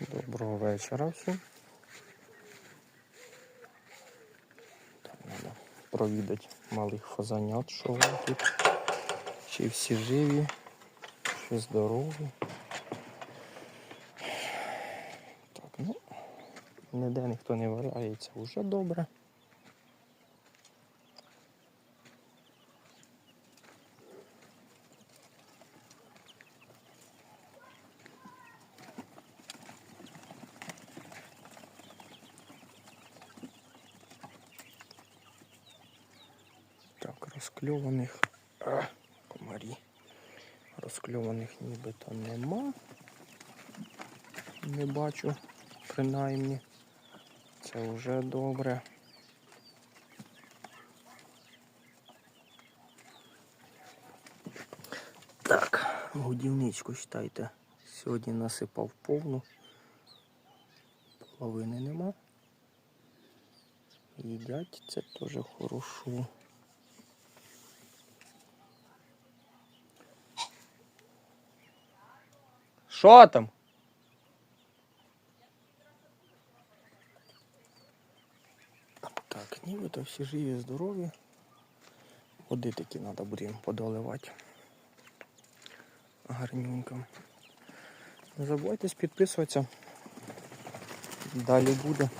Доброго вечора всім. Треба провідати малих фазанят, що вони тут. Чи всі живі, чи здорові. Так, ну, ніде ніхто не валяється, вже добре. Так, розкльованих. А, комарі. Розкльованих нібито нема. Не бачу, принаймні. Це вже добре. Так, годівничку читайте. Сьогодні насипав повну. Половини нема. Їдять, це теж хорошо. Що там? Так, нібито всі живі, здорові. Води такі треба буде подоливати. Гарненько. Не забувайте підписуватися. Далі буде.